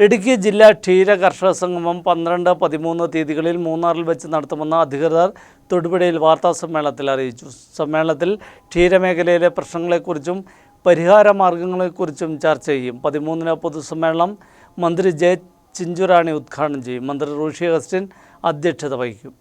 ഇടുക്കി ജില്ലാ ക്ഷീര കർഷക സംഗമം പന്ത്രണ്ട് പതിമൂന്ന് തീയതികളിൽ മൂന്നാറിൽ വെച്ച് നടത്തുമെന്ന് അധികൃതർ തൊടുപുഴയിൽ വാർത്താസമ്മേളനത്തിൽ അറിയിച്ചു. സമ്മേളനത്തിൽ ക്ഷീരമേഖലയിലെ പ്രശ്നങ്ങളെക്കുറിച്ചും പരിഹാര മാർഗങ്ങളെക്കുറിച്ചും ചർച്ച ചെയ്യും. പതിമൂന്നിന് പൊതുസമ്മേളനം മന്ത്രി ജെ ചിഞ്ചുറാണി ഉദ്ഘാടനം ചെയ്യും. മന്ത്രി റോഷി അഗസ്റ്റിൻ അധ്യക്ഷത വഹിക്കും.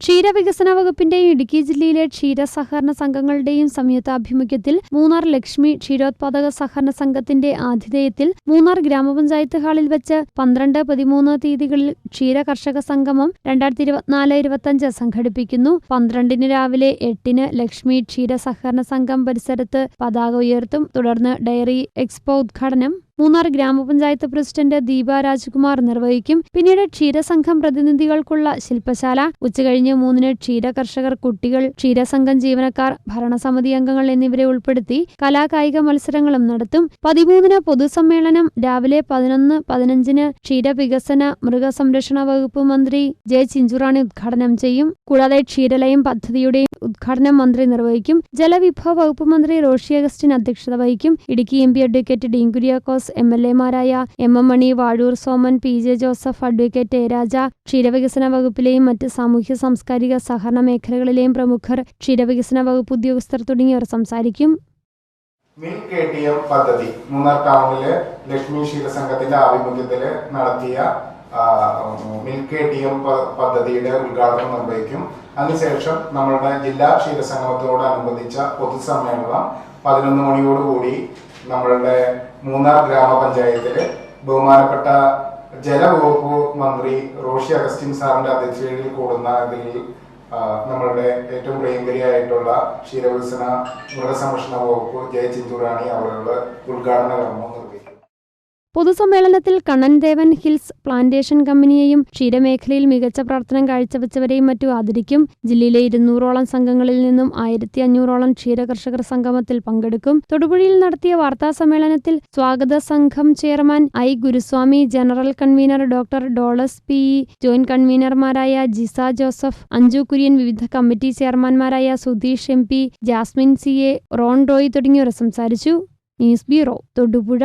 ക്ഷീരവികസന വകുപ്പിന്റെയും ഇടുക്കി ജില്ലയിലെ ക്ഷീര സഹകരണ സംഘങ്ങളുടെയും സംയുക്ത സംയുക്താഭിമുഖ്യത്തിൽ മൂന്നാർ ലക്ഷ്മി ക്ഷീരോത്പാദക സഹകരണ സംഘത്തിന്റെ ആതിഥേയത്തിൽ മൂന്നാർ ഗ്രാമപഞ്ചായത്ത് ഹാളിൽ വെച്ച് പന്ത്രണ്ട് പതിമൂന്ന് തീയതികളിൽ ക്ഷീര കർഷക സംഗമം രണ്ടായിരത്തി ഇരുപത്തിനാല് ഇരുപത്തിയഞ്ച് സംഘടിപ്പിക്കുന്നു. പന്ത്രണ്ടിന് രാവിലെ എട്ടിന് ലക്ഷ്മി ക്ഷീര സഹകരണ സംഘം പരിസരത്ത് പതാക ഉയർത്തും. തുടർന്ന് ഡയറി എക്സ്പോ ഉദ്ഘാടനം മൂന്നാർ ഗ്രാമപഞ്ചായത്ത് പ്രസിഡന്റ് ദീപ രാജ്കുമാർ നിർവഹിക്കും. പിന്നീട് ക്ഷീരസംഘം പ്രതിനിധികൾക്കുള്ള ശില്പശാല. ഉച്ചകഴിഞ്ഞ് മൂന്നിന് ക്ഷീര കർഷകർ കുട്ടികൾ ക്ഷീരസംഘം ജീവനക്കാർ ഭരണസമിതി അംഗങ്ങൾ എന്നിവരെ ഉൾപ്പെടുത്തി കലാകായിക മത്സരങ്ങളും നടത്തും. പതിമൂന്നിന് പൊതുസമ്മേളനം. രാവിലെ പതിനൊന്ന് പതിനഞ്ചിന് ക്ഷീരവികസന മൃഗസംരക്ഷണ വകുപ്പ് മന്ത്രി ജെ ചിഞ്ചുറാണി ഉദ്ഘാടനം ചെയ്യും. കൂടാതെ ക്ഷീരലയം പദ്ധതിയുടെയും ഉദ്ഘാടനം മന്ത്രി നിർവഹിക്കും. ജലവിഭവ വകുപ്പ് മന്ത്രി റോഷി അഗസ്റ്റിൻ അധ്യക്ഷത വഹിക്കും. Idukki M P advocate Dean Kuriakose M L എമാരായ M M Mani Vazhoor Soman P J Joseph advocate A Raja ക്ഷീരവികസന വകുപ്പിലെയും മറ്റ് സാമൂഹ്യ സാംസ്കാരിക സഹകരണ മേഖലകളിലെയും പ്രമുഖർ ക്ഷീരവികസന വകുപ്പ് ഉദ്യോഗസ്ഥർ തുടങ്ങിയവർ സംസാരിക്കും. മിൻ കെ ടി എം പദ്ധതി മൂന്നാർ ടൗണിൽ ലക്ഷ്മി ക്ഷീരസംഘത്തിന്റെ ആഭിമുഖ്യത്തിൽ നടത്തിയ മിൻ കെ ടി എം പദ്ധതിയുടെ ഉദ്ഘാടനം നിർവഹിക്കും. അതിനുശേഷം നമ്മളുടെ ജില്ലാ ക്ഷീരസംഗമത്തോടനുബന്ധിച്ച പൊതുസമ്മേളനം പതിനൊന്ന് മണിയോടുകൂടി നമ്മളുടെ മൂന്നാർ ഗ്രാമപഞ്ചായത്തിൽ ബഹുമാനപ്പെട്ട ജലവകുപ്പ് മന്ത്രി റോഷി അഗസ്റ്റിൻ സാറിന്റെ അധ്യക്ഷതയിൽ കൂടുന്ന ഇതിൽ നമ്മളുടെ ഏറ്റവും പ്രിയങ്കരിയായിട്ടുള്ള ക്ഷീരവികസന മൃഗസംരക്ഷണ വകുപ്പ് ജയ അവരുടെ ഉദ്ഘാടന കർമ്മം നിർവഹിക്കും പൊതുസമ്മേളനത്തിൽ കണ്ണൻദേവൻ ഹിൽസ് പ്ലാന്റേഷൻ കമ്പനിയെയും ക്ഷീരമേഖലയിൽ മികച്ച പ്രവർത്തനം കാഴ്ചവെച്ചവരെയും മറ്റു ആദരിക്കും ജില്ലയിലെ ഇരുന്നൂറോളം സംഘങ്ങളിൽ നിന്നും ആയിരത്തി അഞ്ഞൂറോളം ക്ഷീരകർഷകർ സംഗമത്തിൽ പങ്കെടുക്കും. തൊടുപുഴയിൽ നടത്തിയ വാർത്താ സമ്മേളനത്തിൽ സ്വാഗത സംഘം chairman I Guruswamy general convener doctor Dolas P E joint കൺവീനർമാരായ Jisa Joseph Anju Kurian വിവിധ committee ചെയർമാൻമാരായ Sudheesh M P Jasmine C A Ron Roy തുടങ്ങിയവർ സംസാരിച്ചു. News bureau Thodupuzha.